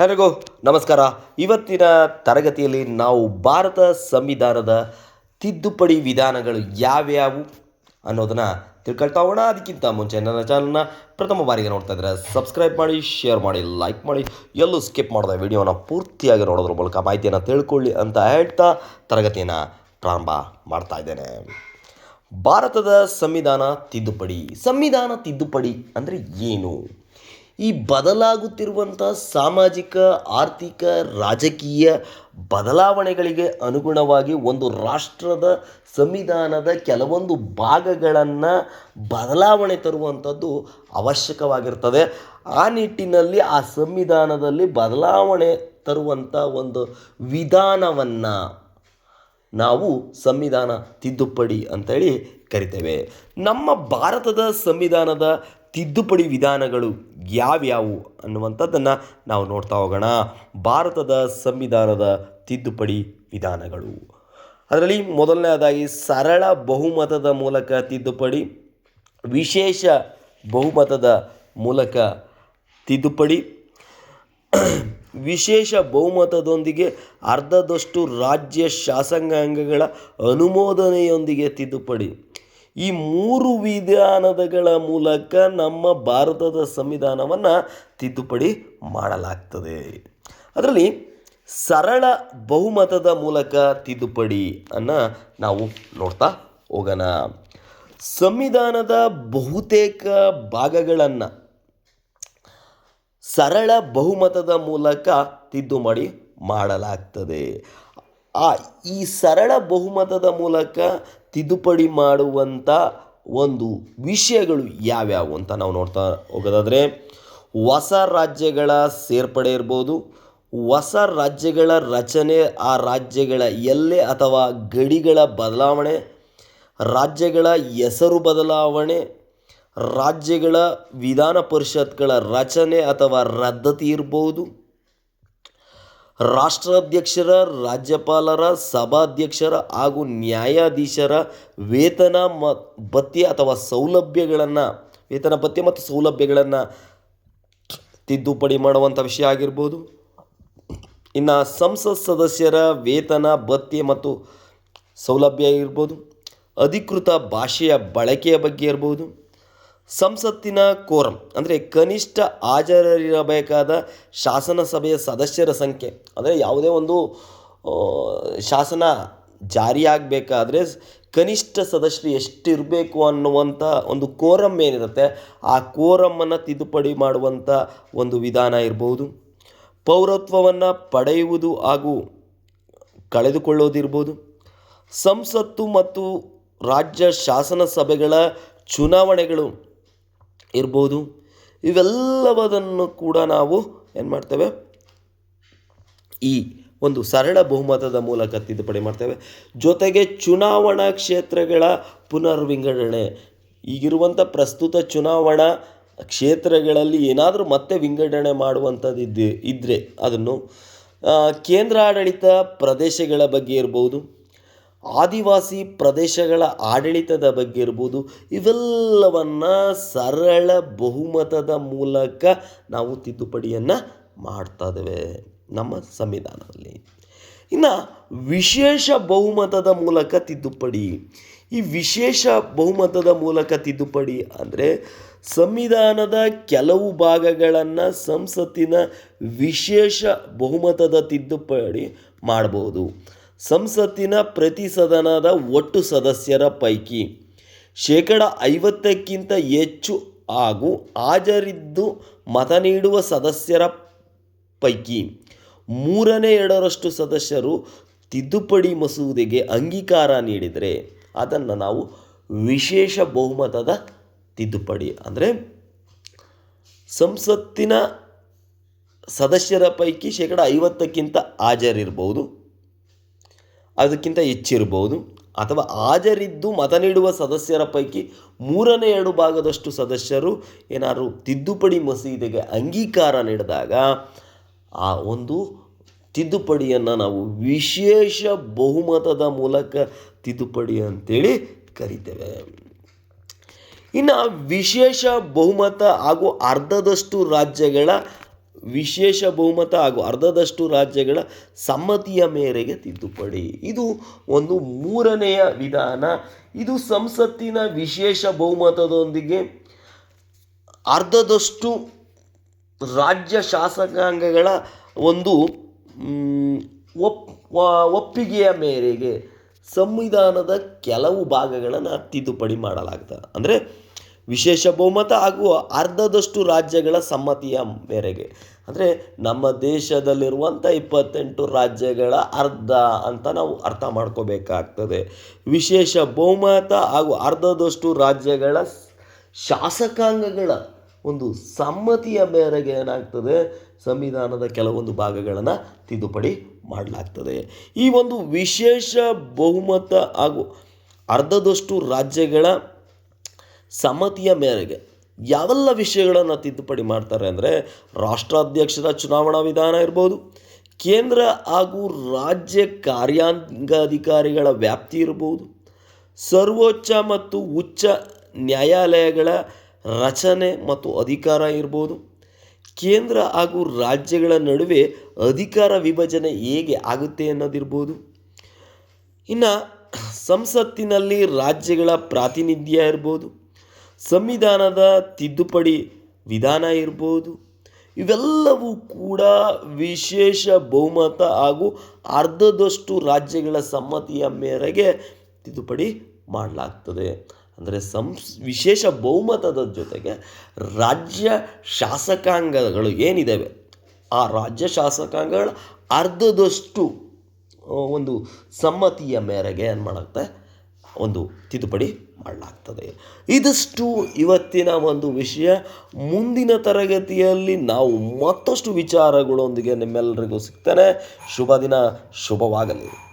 ಎಲ್ಲರಿಗೂ ನಮಸ್ಕಾರ. ಇವತ್ತಿನ ತರಗತಿಯಲ್ಲಿ ನಾವು ಭಾರತ ಸಂವಿಧಾನದ ತಿದ್ದುಪಡಿ ವಿಧಾನಗಳು ಯಾವ್ಯಾವು ಅನ್ನೋದನ್ನು ತಿಳ್ಕೊಳ್ತಾ ಹೋಗೋಣ. ಅದಕ್ಕಿಂತ ಮುಂಚೆ ನನ್ನ ಚಾನಲ್ನ ಪ್ರಥಮ ಬಾರಿಗೆ ನೋಡ್ತಾ ಇದ್ದರೆ ಸಬ್ಸ್ಕ್ರೈಬ್ ಮಾಡಿ ಶೇರ್ ಮಾಡಿ ಲೈಕ್ ಮಾಡಿ. ಎಲ್ಲೂ ಸ್ಕಿಪ್ ಮಾಡಿದ ವಿಡಿಯೋನ ಪೂರ್ತಿಯಾಗಿ ನೋಡೋದ್ರ ಮೂಲಕ ಮಾಹಿತಿಯನ್ನು ತಿಳ್ಕೊಳ್ಳಿ ಅಂತ ಹೇಳ್ತಾ ತರಗತಿಯನ್ನು ಪ್ರಾರಂಭ ಮಾಡ್ತಾ ಇದ್ದೇನೆ. ಭಾರತದ ಸಂವಿಧಾನ ತಿದ್ದುಪಡಿ. ಸಂವಿಧಾನ ತಿದ್ದುಪಡಿ ಅಂದರೆ ಏನು? ಈ ಬದಲಾಗುತ್ತಿರುವಂಥ ಸಾಮಾಜಿಕ, ಆರ್ಥಿಕ, ರಾಜಕೀಯ ಬದಲಾವಣೆಗಳಿಗೆ ಅನುಗುಣವಾಗಿ ಒಂದು ರಾಷ್ಟ್ರದ ಸಂವಿಧಾನದ ಕೆಲವೊಂದು ಭಾಗಗಳನ್ನು ಬದಲಾವಣೆ ತರುವಂಥದ್ದು ಅವಶ್ಯಕವಾಗಿರ್ತದೆ. ಆ ನಿಟ್ಟಿನಲ್ಲಿ, ಆ ಸಂವಿಧಾನದಲ್ಲಿ ಬದಲಾವಣೆ ತರುವಂಥ ಒಂದು ವಿಧಾನವನ್ನು ನಾವು ಸಂವಿಧಾನ ತಿದ್ದುಪಡಿ ಅಂತೇಳಿ ಕರಿತೇವೆ. ನಮ್ಮ ಭಾರತದ ಸಂವಿಧಾನದ ತಿದ್ದುಪಡಿ ವಿಧಾನಗಳು ಯಾವ್ಯಾವು ಅನ್ನುವಂಥದ್ದನ್ನು ನಾವು ನೋಡ್ತಾ ಹೋಗೋಣ. ಭಾರತದ ಸಂವಿಧಾನದ ತಿದ್ದುಪಡಿ ವಿಧಾನಗಳು. ಅದರಲ್ಲಿ ಮೊದಲನೇದಾಗಿ ಸರಳ ಬಹುಮತದ ಮೂಲಕ ತಿದ್ದುಪಡಿ, ವಿಶೇಷ ಬಹುಮತದ ಮೂಲಕ ತಿದ್ದುಪಡಿ, ವಿಶೇಷ ಬಹುಮತದೊಂದಿಗೆ ಅರ್ಧದಷ್ಟು ರಾಜ್ಯ ಶಾಸಕಾಂಗಗಳ ಅನುಮೋದನೆಯೊಂದಿಗೆ ತಿದ್ದುಪಡಿ. ಈ ಮೂರು ವಿಧಾನಗಳ ಮೂಲಕ ನಮ್ಮ ಭಾರತದ ಸಂವಿಧಾನವನ್ನು ತಿದ್ದುಪಡಿ ಮಾಡಲಾಗ್ತದೆ. ಅದರಲ್ಲಿ ಸರಳ ಬಹುಮತದ ಮೂಲಕ ತಿದ್ದುಪಡಿ ಅನ್ನು ನಾವು ನೋಡ್ತಾ ಹೋಗೋಣ. ಸಂವಿಧಾನದ ಬಹುತೇಕ ಭಾಗಗಳನ್ನು ಸರಳ ಬಹುಮತದ ಮೂಲಕ ತಿದ್ದುಪಡಿ ಮಾಡಲಾಗ್ತದೆ. ಆ ಈ ಸರಳ ಬಹುಮತದ ಮೂಲಕ ತಿದ್ದುಪಡಿ ಮಾಡುವಂಥ ಒಂದು ವಿಷಯಗಳು ಯಾವ್ಯಾವು ಅಂತ ನಾವು ನೋಡ್ತಾ ಹೋಗೋದಾದರೆ, ಹೊಸ ರಾಜ್ಯಗಳ ಸೇರ್ಪಡೆ ಇರ್ಬೋದು, ಹೊಸ ರಾಜ್ಯಗಳ ರಚನೆ, ಆ ರಾಜ್ಯಗಳ ಎಲ್ಲೆ ಅಥವಾ ಗಡಿಗಳ ಬದಲಾವಣೆ, ರಾಜ್ಯಗಳ ಹೆಸರು ಬದಲಾವಣೆ, ರಾಜ್ಯಗಳ ವಿಧಾನ ಪರಿಷತ್ಗಳ ರಚನೆ ಅಥವಾ ರದ್ದತಿ ಇರ್ಬೋದು ರಾಷ್ಟ್ರಾಧ್ಯಕ್ಷರ, ರಾಜ್ಯಪಾಲರ, ಸಭಾಧ್ಯಕ್ಷರ ಹಾಗೂ ನ್ಯಾಯಾಧೀಶರ ವೇತನ ಮ, ಭತ್ಯೆ ಅಥವಾ ಸೌಲಭ್ಯಗಳನ್ನು, ವೇತನ ಭತ್ಯೆ ಮತ್ತು ಸೌಲಭ್ಯಗಳನ್ನು ತಿದ್ದುಪಡಿ ಮಾಡುವಂಥ ವಿಷಯ ಆಗಿರ್ಬೋದು. ಇನ್ನು ಸಂಸತ್ ಸದಸ್ಯರ ವೇತನ, ಭತ್ಯೆ ಮತ್ತು ಸೌಲಭ್ಯ ಇರ್ಬೋದು ಅಧಿಕೃತ ಭಾಷೆಯ ಬಳಕೆಯ ಬಗ್ಗೆ ಇರ್ಬೋದು. ಸಂಸತ್ತಿನ ಕೋರಂ, ಅಂದರೆ ಕನಿಷ್ಠ ಹಾಜರಿರಬೇಕಾದ ಶಾಸನಸಭೆಯ ಸದಸ್ಯರ ಸಂಖ್ಯೆ, ಅಂದರೆ ಯಾವುದೇ ಒಂದು ಶಾಸನ ಜಾರಿಯಾಗಬೇಕಾದ್ರೆ ಕನಿಷ್ಠ ಸದಸ್ಯರು ಎಷ್ಟಿರಬೇಕು ಅನ್ನುವಂಥ ಒಂದು ಕೋರಂ ಏನಿರುತ್ತೆ, ಆ ಕೋರಮ್ಮನ್ನು ತಿದ್ದುಪಡಿ ಮಾಡುವಂಥ ಒಂದು ವಿಧಾನ ಇರ್ಬೋದು. ಪೌರತ್ವವನ್ನು ಪಡೆಯುವುದು ಹಾಗೂ ಕಳೆದುಕೊಳ್ಳೋದಿರ್ಬೋದು. ಸಂಸತ್ತು ಮತ್ತು ರಾಜ್ಯ ಶಾಸನ ಸಭೆಗಳ ಚುನಾವಣೆಗಳು ಇರ್ಬೋದು. ಇವೆಲ್ಲವದನ್ನು ಕೂಡ ನಾವು ಏನು ಮಾಡ್ತೇವೆ ಈ ಒಂದು ಸರಳ ಬಹುಮತದ ಮೂಲಕ ತಿದ್ದುಪಡಿ ಮಾಡ್ತೇವೆ. ಜೊತೆಗೆ ಚುನಾವಣಾ ಕ್ಷೇತ್ರಗಳ ಪುನರ್ವಿಂಗಡಣೆ. ಈಗಿರುವಂಥ ಪ್ರಸ್ತುತ ಚುನಾವಣಾ ಕ್ಷೇತ್ರಗಳಲ್ಲಿ ಏನಾದರೂ ಮತ್ತೆ ವಿಂಗಡಣೆ ಮಾಡುವಂಥದ್ದು ಇದ್ದೇ ಇದ್ದರೆ ಅದನ್ನು ಕೇಂದ್ರಾಡಳಿತ ಪ್ರದೇಶಗಳ ಬಗ್ಗೆ ಇರ್ಬೋದು. ಆದಿವಾಸಿ ಪ್ರದೇಶಗಳ ಆಡಳಿತದ ಬಗ್ಗೆ ಇರ್ಬೋದು, ಇವೆಲ್ಲವನ್ನು ಸರಳ ಬಹುಮತದ ಮೂಲಕ ನಾವು ತಿದ್ದುಪಡಿಯನ್ನು ಮಾಡ್ತಾ ನಮ್ಮ ಸಂವಿಧಾನದಲ್ಲಿ. ಇನ್ನು ವಿಶೇಷ ಬಹುಮತದ ಮೂಲಕ ತಿದ್ದುಪಡಿ. ಈ ವಿಶೇಷ ಬಹುಮತದ ಮೂಲಕ ತಿದ್ದುಪಡಿ ಅಂದರೆ ಸಂವಿಧಾನದ ಕೆಲವು ಭಾಗಗಳನ್ನು ಸಂಸತ್ತಿನ ವಿಶೇಷ ಬಹುಮತದ ತಿದ್ದುಪಡಿ ಮಾಡಬಹುದು ಸಂಸತ್ತಿನ ಪ್ರತಿ ಸದನದ ಒಟ್ಟು ಸದಸ್ಯರ ಪೈಕಿ ಶೇಕಡ ಐವತ್ತಕ್ಕಿಂತ ಹೆಚ್ಚು ಹಾಗೂ ಹಾಜರಿದ್ದು ಮತ ನೀಡುವ ಸದಸ್ಯರ ಪೈಕಿ ಮೂರನೇ ಎರಡರಷ್ಟು ಸದಸ್ಯರು ತಿದ್ದುಪಡಿ ಮಸೂದೆಗೆ ಅಂಗೀಕಾರ ನೀಡಿದರೆ, ಅದನ್ನು ನಾವು ವಿಶೇಷ ಬಹುಮತದ ತಿದ್ದುಪಡಿ ಅಂದರೆ ಸಂಸತ್ತಿನ ಸದಸ್ಯರ ಪೈಕಿ ಶೇಕಡ ಐವತ್ತಕ್ಕಿಂತ ಹಾಜರಿರ್ಬೋದು ಅದಕ್ಕಿಂತ ಹೆಚ್ಚಿರ್ಬೋದು ಅಥವಾ ಹಾಜರಿದ್ದು ಮತ ನೀಡುವ ಸದಸ್ಯರ ಪೈಕಿ ಮೂರನೇ ಎರಡು ಭಾಗದಷ್ಟು ಸದಸ್ಯರು ಏನಾದ್ರು ತಿದ್ದುಪಡಿ ಮಸೀದಿಗೆ ಅಂಗೀಕಾರ ನೀಡಿದಾಗ ಆ ಒಂದು ತಿದ್ದುಪಡಿಯನ್ನು ನಾವು ವಿಶೇಷ ಬಹುಮತದ ಮೂಲಕ ತಿದ್ದುಪಡಿ ಅಂತೇಳಿ ಕರಿತೇವೆ. ಇನ್ನು ವಿಶೇಷ ಬಹುಮತ ಹಾಗೂ ಅರ್ಧದಷ್ಟು ರಾಜ್ಯಗಳ ವಿಶೇಷ ಬಹುಮತ ಹಾಗೂ ಅರ್ಧದಷ್ಟು ರಾಜ್ಯಗಳ ಸಮ್ಮತಿಯ ಮೇರೆಗೆ ತಿದ್ದುಪಡಿ. ಇದು ಒಂದು ಮೂರನೆಯ ವಿಧಾನ. ಇದು ಸಂಸತ್ತಿನ ವಿಶೇಷ ಬಹುಮತದೊಂದಿಗೆ ಅರ್ಧದಷ್ಟು ರಾಜ್ಯ ಶಾಸಕಾಂಗಗಳ ಒಂದು ಒಪ್ ಒಪ್ಪಿಗೆಯ ಮೇರೆಗೆ ಸಂವಿಧಾನದ ಕೆಲವು ಭಾಗಗಳನ್ನು ತಿದ್ದುಪಡಿ ಮಾಡಲಾಗ್ತದೆ. ಅಂದರೆ ವಿಶೇಷ ಬಹುಮತ ಹಾಗೂ ಅರ್ಧದಷ್ಟು ರಾಜ್ಯಗಳ ಸಮ್ಮತಿಯ ಮೇರೆಗೆ. ಅಂದರೆ ನಮ್ಮ ದೇಶದಲ್ಲಿರುವಂಥ ಇಪ್ಪತ್ತೆಂಟು ರಾಜ್ಯಗಳ ಅರ್ಧ ಅಂತ ನಾವು ಅರ್ಥ ಮಾಡ್ಕೋಬೇಕಾಗ್ತದೆ. ವಿಶೇಷ ಬಹುಮತ ಹಾಗೂ ಅರ್ಧದಷ್ಟು ರಾಜ್ಯಗಳ ಶಾಸಕಾಂಗಗಳ ಒಂದು ಸಮ್ಮತಿಯ ಮೇರೆಗೆ ಏನಾಗ್ತದೆ? ಸಂವಿಧಾನದ ಕೆಲವೊಂದು ಭಾಗಗಳನ್ನು ತಿದ್ದುಪಡಿ ಮಾಡಲಾಗ್ತದೆ. ಈ ಒಂದು ವಿಶೇಷ ಬಹುಮತ ಹಾಗೂ ಅರ್ಧದಷ್ಟು ರಾಜ್ಯಗಳ ಸಮ್ಮತಿಯ ಮೇರೆಗೆ ಯಾವೆಲ್ಲ ವಿಷಯಗಳನ್ನು ತಿದ್ದುಪಡಿ ಮಾಡ್ತಾರೆ ಅಂದರೆ ರಾಷ್ಟ್ರಾಧ್ಯಕ್ಷರ ಚುನಾವಣಾ ವಿಧಾನ ಇರ್ಬೋದು, ಕೇಂದ್ರ ಹಾಗೂ ರಾಜ್ಯ ಕಾರ್ಯಾಂಗಾಧಿಕಾರಿಗಳ ವ್ಯಾಪ್ತಿ ಇರ್ಬೋದು, ಸರ್ವೋಚ್ಚ ಮತ್ತು ಉಚ್ಚ ನ್ಯಾಯಾಲಯಗಳ ರಚನೆ ಮತ್ತು ಅಧಿಕಾರ ಇರ್ಬೋದು, ಕೇಂದ್ರ ಹಾಗೂ ರಾಜ್ಯಗಳ ನಡುವೆ ಅಧಿಕಾರ ವಿಭಜನೆ ಹೇಗೆ ಆಗುತ್ತೆ ಅನ್ನೋದಿರ್ಬೋದು. ಇನ್ನು ಸಂಸತ್ತಿನಲ್ಲಿ ರಾಜ್ಯಗಳ ಪ್ರಾತಿನಿಧ್ಯ ಇರ್ಬೋದು ಸಂವಿಧಾನದ ತಿದ್ದುಪಡಿ ವಿಧಾನ ಇರ್ಬೋದು. ಇವೆಲ್ಲವೂ ಕೂಡ ವಿಶೇಷ ಬಹುಮತ ಹಾಗೂ ಅರ್ಧದಷ್ಟು ರಾಜ್ಯಗಳ ಸಮ್ಮತಿಯ ಮೇರೆಗೆ ತಿದ್ದುಪಡಿ ಮಾಡಲಾಗ್ತದೆ. ಅಂದರೆ ಸಂಸ್, ವಿಶೇಷ ಬಹುಮತದ ಜೊತೆಗೆ ರಾಜ್ಯ ಶಾಸಕಾಂಗಗಳು ಏನಿದ್ದಾವೆ ಆ ರಾಜ್ಯ ಶಾಸಕಾಂಗಗಳ ಅರ್ಧದಷ್ಟು ಒಂದು ಸಮ್ಮತಿಯ ಮೇರೆಗೆ ಏನು ಮಾಡುತ್ತೆ? ಒಂದು ತಿದ್ದುಪಡಿ ಮಾಡಲಾಗ್ತದೆ. ಇದಷ್ಟು ಇವತ್ತಿನ ಒಂದು ವಿಷಯ. ಮುಂದಿನ ತರಗತಿಯಲ್ಲಿ ನಾವು ಮತ್ತಷ್ಟು ವಿಚಾರಗಳೊಂದಿಗೆ ನಿಮ್ಮೆಲ್ಲರಿಗೂ ಸಿಗ್ತಾನೆ. ಶುಭ ದಿನ, ಶುಭವಾಗಲಿ.